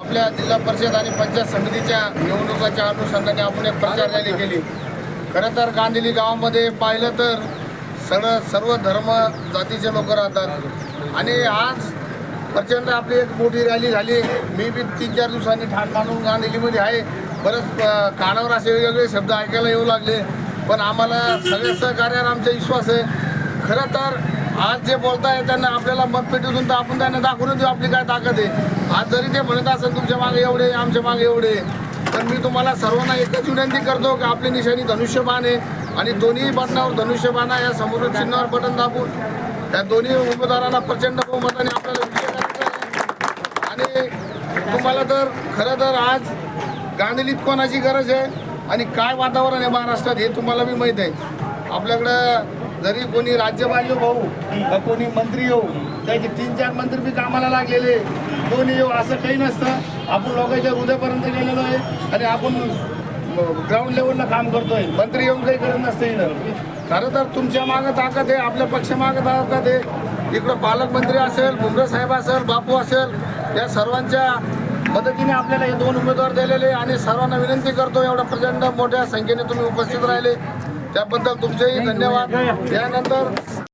आपल्या जिल्हा परिषद आणि पंचायत समितीच्या निवडणुकाच्या अनुषंगाने आपण एक प्रचार रॅली केली. खरं तर गांधिली गावामध्ये पाहिलं तर सगळं सर्व धर्म जातीचे लोक राहतात. आणि आज प्रचंड आपली एक मोठी रॅली झाली. मी बी तीन चार दिवसांनी ठाण मानून गांधिलीमध्ये आहे. बरंच कानावर असे वेगवेगळे शब्द ऐकायला येऊ लागले. पण आम्हाला सगळ्या सहकार्यावर आमचा विश्वास आहे. खरं तर आज जे बोलताय त्यांना आपल्याला मतपेटीतून तर आपण त्यांना दाखवून देऊ आपली काय ताकद आहे. आज जरी ते म्हणत असेल तुमच्या मागे एवढे आमच्या मागे एवढे तर मी तुम्हाला सर्वांना एकच विनंती करतो की आपली निशाणी धनुष्यबाण आहे आणि दोन्ही बटनावर धनुष्यबाण या समोर चिन्हावर बटन दाबून त्या दोन्ही उमेदवारांना प्रचंड बहुमताने आपल्याला आणि तुम्हाला तर खरं तर आज गांधीलीत कोणाची गरज आहे आणि काय वातावरण आहे महाराष्ट्रात हे तुम्हाला बी माहीत आहे. आपल्याकडं जरी कोणी राज्यपाल भाऊ का कोणी मंत्री येऊ त्याचे तीन चार मंत्री बी कामाला लागलेले. कोणी येऊ असं काही नसतं. आपण लोकांच्या हृदयापर्यंत गेलेलो आहे आणि आपण ग्राउंड लेवलला काम करतोय. मंत्री येऊन काही करत नसते खरं तर तुमच्या मागं ताकद आहे आपल्या पक्षामागं ताकद आहे. इकडं पालकमंत्री असेल भुमरे साहेब असेल बापू असेल या सर्वांच्या मदतीने आपल्याला हे दोन उमेदवार दिलेले आणि सर्वांना विनंती करतो एवढ्या प्रचंड मोठ्या संख्येने तुम्ही उपस्थित राहिले. त्याबद्दल तुमचेही धन्यवाद. यानंतर